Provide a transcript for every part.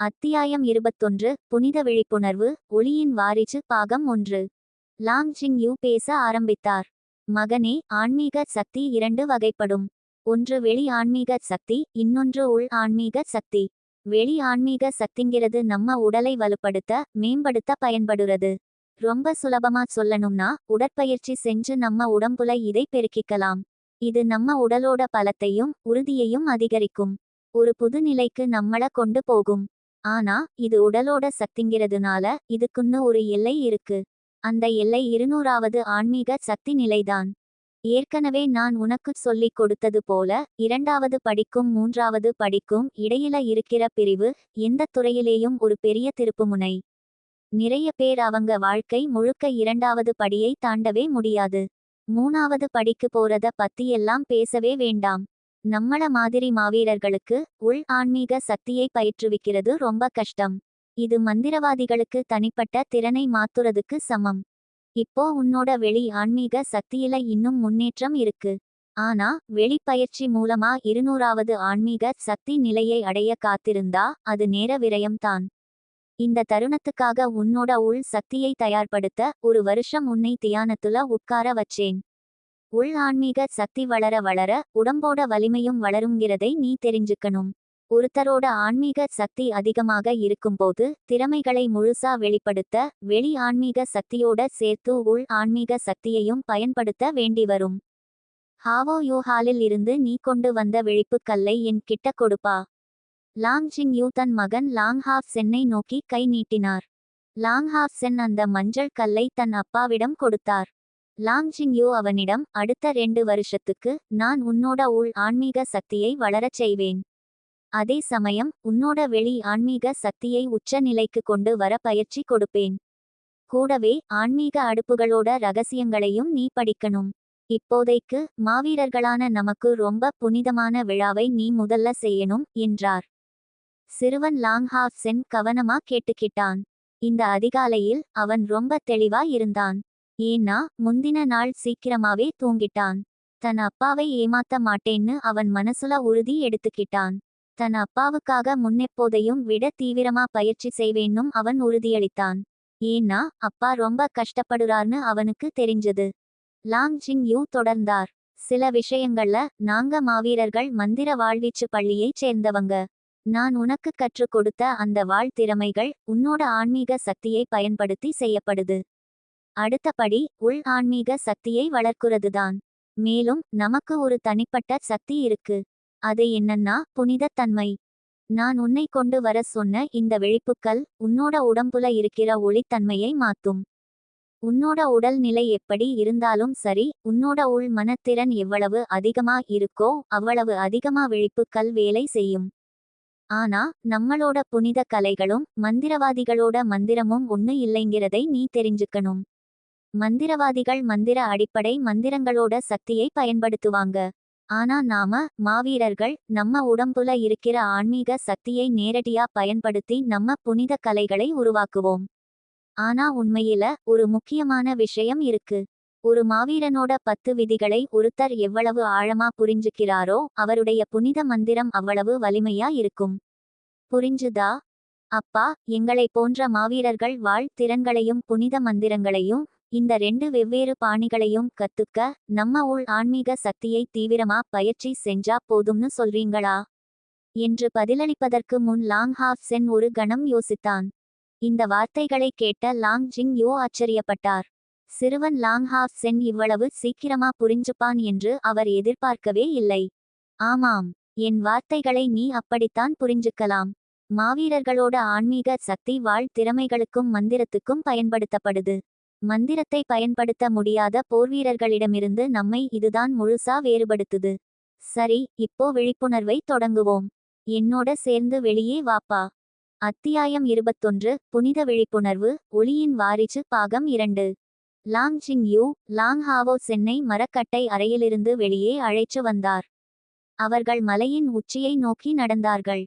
அத்தியாயம் இருபத்தொன்று புனித விழிப்புணர்வு ஒளியின் வாரிசு பாகம் ஒன்று. லாங் ஜிங் யூ பேச ஆரம்பித்தார். மகனே ஆன்மீக சக்தி இரண்டு வகைப்படும். ஒன்று வெளி ஆன்மீக சக்தி இன்னொன்று உள் ஆன்மீக சக்தி. வெளி ஆன்மீக சக்திங்கிறது நம்ம உடலை வலுப்படுத்த மேம்படுத்த பயன்படுறது. ரொம்ப சுலபமா சொல்லணும்னா உடற்பயிற்சி செஞ்சு நம்ம உடம்புல இதை பெருக்கிக்கலாம். இது நம்ம உடலோட பலத்தையும் உறுதியையும் அதிகரிக்கும். ஒரு புது நிலைக்கு நம்மள கொண்டு போகும். ஆனா இது உடலோட சக்திங்கிறதுனால இதுக்குன்னு ஒரு எல்லை இருக்கு. அந்த எல்லை இருநூறாவது ஆன்மீக சக்தி நிலைதான். ஏற்கனவே நான் உனக்கு சொல்லிக் கொடுத்தது போல இரண்டாவது படிக்கும் மூன்றாவது படிக்கும் இடையில இருக்கிற பிரிவு எந்த துறையிலேயும் ஒரு பெரிய திருப்புமுனை. நிறைய பேர் அவங்க வாழ்க்கை முழுக்க இரண்டாவது படியை தாண்டவே முடியாது. மூணாவது படிக்கு போறத பத்தியெல்லாம் பேசவே வேண்டாம். நம்மள மாதிரி மாவீரர்களுக்கு உள் ஆன்மீக சக்தியை பயிற்றுவிக்கிறது ரொம்ப கஷ்டம். இது மந்திரவாதிகளுக்கு தனிப்பட்ட திறனை மாத்துறதுக்கு சமம். இப்போ உன்னோட வெளி ஆன்மீக சக்தியில இன்னும் முன்னேற்றம் இருக்கு. ஆனா வெளிப்பயிற்சி மூலமா இருநூறாவது ஆன்மீக சக்தி நிலையை அடைய காத்திருந்தா அது நேர விரயம்தான் இந்த தருணத்துக்காக உன்னோட உள் சக்தியை தயார்படுத்த ஒரு வருஷம் உன்னை தியானத்துல உட்கார வச்சேன். உள் ஆன்மீக சக்தி வளர வளர உடம்போட வலிமையும் வளருங்கிறதை நீ தெரிஞ்சுக்கணும். ஒருத்தரோட ஆன்மீக சக்தி அதிகமாக இருக்கும்போது திறமைகளை முழுசா வெளிப்படுத்த வெளி ஆன்மீக சக்தியோட சேர்த்து உள் ஆன்மீக சக்தியையும் பயன்படுத்த வேண்டி வரும். ஹாவோ யூஹாலில் இருந்து நீ கொண்டு வந்த விழிப்புக் கல்லை என் கிட்ட கொடுப்பா. லாங் ஜிங் யூ தன் மகன் லாங் ஹாஃப் சென்னை நோக்கி கை நீட்டினார். லாங் ஹாஃப் சென் அந்த மஞ்சள் கல்லை தன் அப்பாவிடம் கொடுத்தார். லாங் ஜிங் யூ அவனிடம் அடுத்த ரெண்டு வருஷத்துக்கு நான் உன்னோட உள் ஆன்மீக சக்தியை வளரச் செய்வேன். அதே சமயம் உன்னோட வெளி ஆன்மீக சக்தியை உச்ச நிலைக்கு கொண்டு வர பயிற்சி கொடுப்பேன். கூடவே ஆன்மீக அடுப்புகளோட ரகசியங்களையும் நீ படிக்கணும். இப்போதைக்கு மாவீரர்களான நமக்கு ரொம்ப புனிதமான விழாவை நீ முதல்ல செய்யணும் என்றார். சிறுவன் லாங் சென் கவனமா கேட்டுக்கிட்டான். இந்த அதிகாலையில் அவன் ரொம்ப தெளிவா இருந்தான். ஏன்னா முந்தின நாள் சீக்கிரமாவே தூங்கிட்டான். தன் அப்பாவை ஏமாத்த மாட்டேன்னு அவன் மனசுல உறுதி எடுத்துக்கிட்டான். தன் அப்பாவுக்காக முன்னெப்போதையும் விட தீவிரமா பயிற்சி செய்வேன்னும் அவன் உறுதியளித்தான். ஏன்னா அப்பா ரொம்ப கஷ்டப்படுறார்னு அவனுக்கு தெரிஞ்சது. லாங் ஜிங் யூ தொடர்ந்தார். சில விஷயங்கள்ல நாங்க மாவீரர்கள் மந்திர வாழ்வீச்சு பள்ளியைச் சேர்ந்தவங்க. நான் உனக்கு கற்றுக் கொடுத்த அந்த வாழ் திறமைகள் உன்னோட ஆன்மீக சக்தியை பயன்படுத்தி செய்யப்படுது. அடுத்தபடி உள் ஆன்மீக சக்தியை வளர்க்கிறதுதான். மேலும் நமக்கு ஒரு தனிப்பட்ட சக்தி இருக்கு. அது என்னன்னா புனிதத்தன்மை. நான் உன்னை கொண்டு வர சொன்ன இந்த விழிப்புக்கள் உன்னோட உடம்புல இருக்கிற ஒளித்தன்மையை மாத்தும். உன்னோட உடல் நிலை எப்படி இருந்தாலும் சரி உன்னோட உள் மனத்திறன் எவ்வளவு அதிகமா இருக்கோ அவ்வளவு அதிகமா விழிப்புக்கள் வேலை செய்யும். ஆனா நம்மளோட புனித கலைகளும் மந்திரவாதிகளோட மந்திரமும் ஒண்ணு இல்லைங்கிறதை நீ தெரிஞ்சுக்கணும். மந்திரவாதிகள் மந்திர அடிப்படை மந்திரங்களோட சக்தியை பயன்படுத்துவாங்க. ஆனா நாம மாவீரர்கள் நம்ம உடம்புல இருக்கிற ஆன்மீக சக்தியை நேரடியா பயன்படுத்தி நம்ம புனித கலைகளை உருவாக்குவோம். ஆனா உண்மையில ஒரு முக்கியமான விஷயம் இருக்கு. ஒரு மாவீரனோட பத்து விதிகளை ஒருத்தர் எவ்வளவு ஆழமா புரிஞ்சுக்கிறாரோ அவருடைய புனித மந்திரம் அவ்வளவு வலிமையா இருக்கும். புரிஞ்சுதா? அப்பா எங்களை போன்ற மாவீரர்கள் வாழ் திறன்களையும் புனித மந்திரங்களையும் இந்த ரெண்டு வெவ்வேறு பாணிகளையும் கத்துக்க நம்ம உள் ஆன்மீக சக்தியை தீவிரமா பயிற்சி செஞ்சா போதும்னு சொல்றீங்களா? என்று பதிலளிப்பதற்கு முன் லாங் ஹாஃப் சென் ஒரு கணம் யோசித்தான். இந்த வார்த்தைகளை கேட்ட லாங் ஜிங் யோ ஆச்சரியப்பட்டார். சிறுவன் லாங் ஹாஃப் சென் இவ்வளவு சீக்கிரமா புரிஞ்சுப்பான் என்று அவர் எதிர்பார்க்கவே இல்லை. ஆமாம் என் வார்த்தைகளை நீ அப்படித்தான் புரிஞ்சுக்கலாம். மாவீரர்களோட ஆன்மீக சக்தி வாழ் திறமைகளுக்கும் மந்திரத்துக்கும் பயன்படுத்தப்படுது. மந்திரத்தை பயன்படுத்த முடியாத போர்வீரர்களிடமிருந்து நம்மை இதுதான் முழுசா வேறுபடுத்துது. சரி இப்போ விழிப்புணர்வை தொடங்குவோம். என்னோட சேர்ந்து வெளியே வாப்பா. அத்தியாயம் இருபத்தொன்று புனித விழிப்புணர்வு ஒளியின் வாரிச்சு பாகம் இரண்டு. லாங் ஜிங் யூ லாங் ஹாவோ சென்னை மரக்கட்டை அறையிலிருந்து வெளியே அழைச்சு வந்தார். அவர்கள் மலையின் உச்சியை நோக்கி நடந்தார்கள்.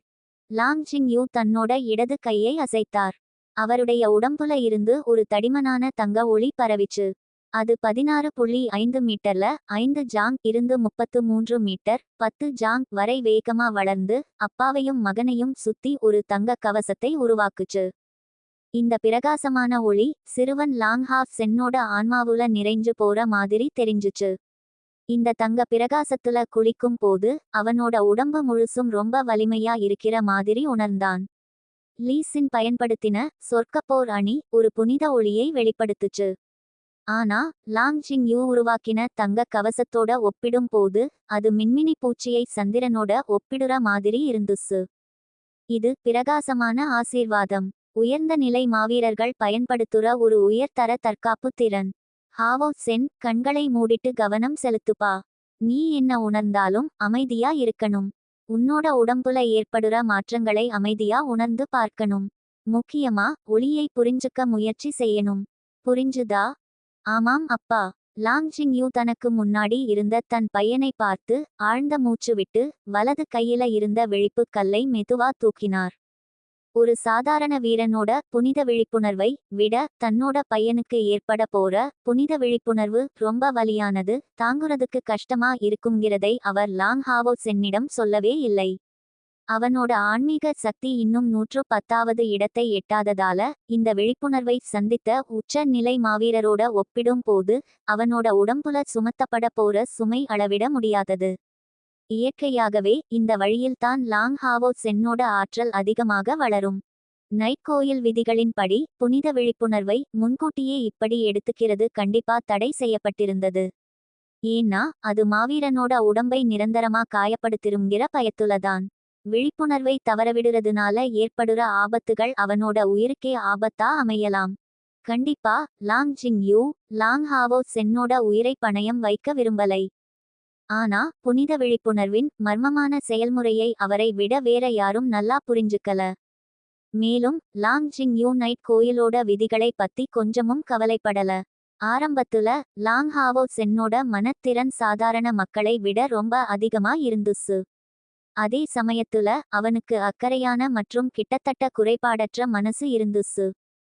லாங் ஜிங் யூ தன்னோட இடது கையை அசைத்தார். அவருடைய உடம்புல இருந்து ஒரு தடிமனான தங்க ஒளி பரவிச்சு. அது பதினாறு புள்ளி ஐந்து மீட்டர்ல ஐந்து ஜாங் இருந்து முப்பத்து மூன்று மீட்டர் பத்து ஜாங் வரை வேகமா வளர்ந்து அப்பாவையும் மகனையும் சுத்தி ஒரு தங்க கவசத்தை உருவாக்குச்சு. இந்த பிரகாசமான ஒளி சிறுவன் லாங் ஹாஃப் சென்னோட ஆன்மாவுல நிறைஞ்சு போற மாதிரி தெரிஞ்சுச்சு. இந்த தங்க பிரகாசத்துல குளிக்கும் போது அவனோட உடம்பு முழுசும் ரொம்ப வலிமையா இருக்கிற மாதிரி உணர்ந்தான். லீசின் பயன்படுத்தின சொர்க்கப்போர் அணி ஒரு புனித ஒளியை வெளிப்படுத்துச்சு. ஆனா லாங்ஜிங் யூ உருவாக்கின தங்க கவசத்தோட ஒப்பிடும் போது அது மின்மினி பூச்சியை சந்திரனோட ஒப்பிடுற மாதிரி இருந்துச்சு. இது பிரகாசமான ஆசீர்வாதம். உயர்ந்த நிலை மாவீரர்கள் பயன்படுத்துற ஒரு உயர்தர தற்காப்பு திறன். ஹாவோ சென் கண்களை மூடிட்டு கவனம் செலுத்துப்பா. நீ என்ன உணர்ந்தாலும் அமைதியா இருக்கணும். உன்னோட உடம்புல ஏற்படுற மாற்றங்களை அமைதியா உணர்ந்து பார்க்கணும். முக்கியமா ஒளியை புரிஞ்சுக்க முயற்சி செய்யணும். புரிஞ்சுதா? ஆமாம் அப்பா. லாங்ஜிங் யூ தனக்கு முன்னாடி இருந்த தன் பையனை பார்த்து ஆழ்ந்த மூச்சு விட்டு வலது கையில இருந்த விழிப்பு கல்லை மெதுவா தூக்கினார். ஒரு சாதாரண வீரனோட புனித விழிப்புணர்வை விட தன்னோட பையனுக்கு ஏற்பட போற புனித விழிப்புணர்வு ரொம்ப வலியானது தாங்குறதுக்கு கஷ்டமா இருக்குங்கிறதை அவர் லாங் ஹாவோ சென்னிடம் சொல்லவே இல்லை. அவனோட ஆன்மீக சக்தி இன்னும் நூற்று பத்தாவது இடத்தை எட்டாததால இந்த விழிப்புணர்வை சந்தித்த உச்ச நிலை மாவீரரோட ஒப்பிடும் போது அவனோட உடம்புல சுமத்தப்பட போற சுமை அளவிட முடியாதது. இயற்கையாகவே இந்த வழியில்தான் லாங் ஹாவோ சென்னோட ஆற்றல் அதிகமாக வளரும். நைட் கோயில் விதிகளின்படி புனித விழிப்புணர்வை முன்கூட்டியே இப்படி எடுத்துக்கிறது கண்டிப்பா தடை செய்யப்பட்டிருந்தது. ஏன்னா அது மாவீரனோட உடம்பை நிரந்தரமா காயப்படுத்திருங்கிற பயத்துலதான். விழிப்புணர்வை தவறவிடுறதுனால ஏற்படுற ஆபத்துகள் அவனோட உயிருக்கே ஆபத்தா அமையலாம். கண்டிப்பா லாங் ஜிங் யூ லாங் ஹாவோ சென்னோட உயிரை பணயம் வைக்க விரும்பலை. ஆனா புனித விழிப்புணர்வின் மர்மமான செயல்முறையை அவரை விட வேற யாரும் நல்லா புரிஞ்சுக்கல. மேலும் லாங் ஜிங் யூ நைட் கோயிலோட விதிகளை பத்தி கொஞ்சமும் கவலைப்படல. ஆரம்பத்துல லாங் ஹாவோ சென்னோட மனத்திறன் சாதாரண மக்களை விட ரொம்ப அதிகமா இருந்துச்சு அதே சமயத்துல அவனுக்கு அக்கறையான மற்றும் கிட்டத்தட்ட குறைபாடற்ற மனசு இருந்துச்சு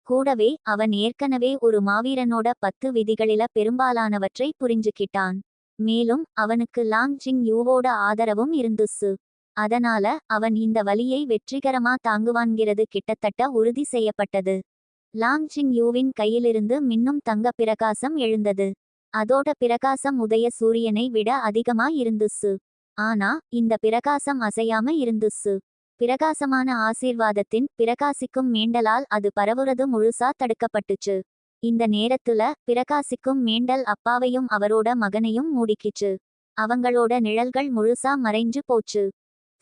கூடவே அவன் ஏற்கனவே ஒரு மாவீரனோட பத்து விதிகளில பெரும்பாலானவற்றை புரிஞ்சுக்கிட்டான். மேலும் அவனுக்கு லாங் ஜிங் யூவோட ஆதரவும் இருந்துச்சு அதனால அவன் இந்த வலியை வெற்றிகரமா தாங்குவான்கிறது கிட்டத்தட்ட உறுதி செய்யப்பட்டது. லாங் ஜிங் யூவின் கையிலிருந்து மின்னும் தங்க பிரகாசம் எழுந்தது. அதோட பிரகாசம் உதய சூரியனை விட அதிகமா இருந்துச்சு ஆனா இந்த பிரகாசம் அசையாம இருந்துச்சு பிரகாசமான ஆசீர்வாதத்தின் பிரகாசிக்கும் மேண்டலால் அது பரவுறது முழுசா தடுக்கப்பட்டுச்சு. இந்த நேரத்துல பிரகாசிக்கும் மேண்டல் அப்பாவையும் அவரோட மகனையும் மூடிக்கிச்சு. அவங்களோட நிழல்கள் முழுசா மறைஞ்சு போச்சு.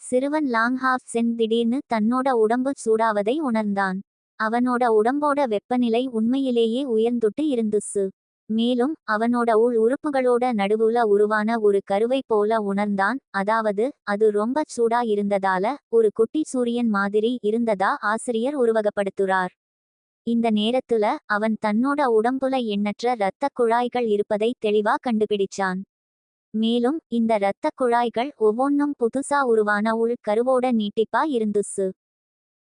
சிறுவன் லாங் ஹாஃப் சென் திடீர்னு தன்னோட உடம்பு சூடாவதை உணர்ந்தான். அவனோட உடம்போட வெப்பநிலை உண்மையிலேயே உயர்ந்துட்டு இருந்துச்சு. மேலும் அவனோட உள் உறுப்புகளோட நடுவுல உருவான ஒரு கருவை போல உணர்ந்தான். அதாவது அது ரொம்ப சூடா இருந்ததால ஒரு குட்டி சூரியன் மாதிரி இருந்ததா ஆசிரியர் உருவகப்படுத்துறார். இந்த நேரத்துல அவன் தன்னோட உடம்புல எண்ணற்ற இரத்த குழாய்கள் இருப்பதை தெளிவா கண்டுபிடிச்சான். மேலும் இந்த இரத்த குழாய்கள் ஒவ்வொன்றும் புதுசா உருவான உள் கருவோட நீட்டிப்பா இருந்துச்சு.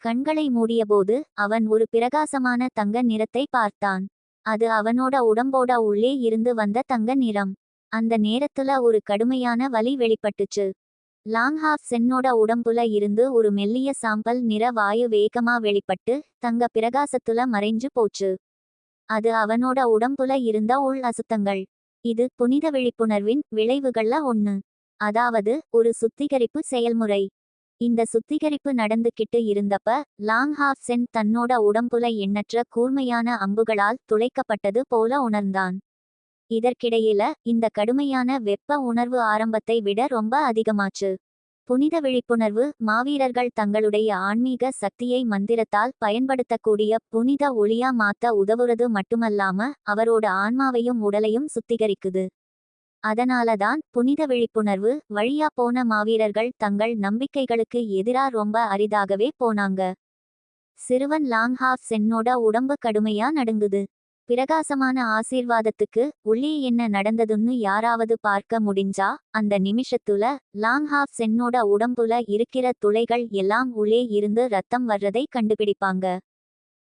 கண்களை மூடியபோது அவன் ஒரு பிரகாசமான தங்க நிறத்தை பார்த்தான். அது அவனோட உடம்போட உள்ளே இருந்து வந்த தங்க நிறம். அந்த நேரத்துல ஒரு கடுமையான வலி வெளிப்பட்டுச்சு. லாங்ஹாஃப் சென்னோட உடம்புல இருந்து ஒரு மெல்லிய சாம்பல் நிற வாயு வேகமா வெளிப்பட்டு தங்க பிரகாசத்துல மறைஞ்சு போச்சு. அது அவனோட உடம்புல இருந்த உள் அசுத்தங்கள். இது புனித விழிப்புணர்வின் விளைவுகள்ல ஒண்ணு. அதாவது ஒரு சுத்திகரிப்பு செயல்முறை. இந்த சுத்திகரிப்பு நடந்துகிட்டு இருந்தப்ப லாங் ஹாஃப் சென் தன்னோட உடம்புல எண்ணற்ற கூர்மையான அம்புகளால் துளைக்கப்பட்டது போல உணர்ந்தான். இதற்கிடையில இந்த கடுமையான வெப்ப உணர்வு ஆரம்பத்தை விட ரொம்ப அதிகமாச்சு. புனித விழிப்புணர்வு மாவீரர்கள் தங்களுடைய ஆன்மீக சக்தியை மந்திரத்தால் பயன்படுத்தக்கூடிய புனித ஒளியா மாத்த உதவுறது மட்டுமல்லாம அவரோட ஆன்மாவையும் உடலையும் சுத்திகரிக்குது. அதனாலதான் புனித விழிப்புணர்வு வழியா போன மாவீரர்கள் தங்கள் நம்பிக்கைகளுக்கு எதிரா ரொம்ப அரிதாகவே போனாங்க. சிறுவன் லாங் ஹாஃப் சென்னோட உடம்பு கடுமையா நடுங்குது. பிரகாசமான ஆசீர்வாதத்துக்கு உள்ளே என்ன நடந்ததுன்னு யாராவது பார்க்க முடிஞ்சா அந்த நிமிஷத்துல லாங் ஹாஃப் சென்னோட உடம்புல இருக்கிற துளைகள் எல்லாம் உள்ளே இருந்து ரத்தம் வர்றதை கண்டுபிடிப்பாங்க.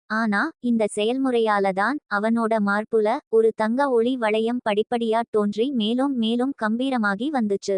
ஆனா இந்த செயல்முறையால தான் அவனோட மார்புல ஒரு தங்க ஒளி வளையம் படிப்படியா தோன்றி மேலும் மேலும் கம்பீரமாகி வந்துச்சு.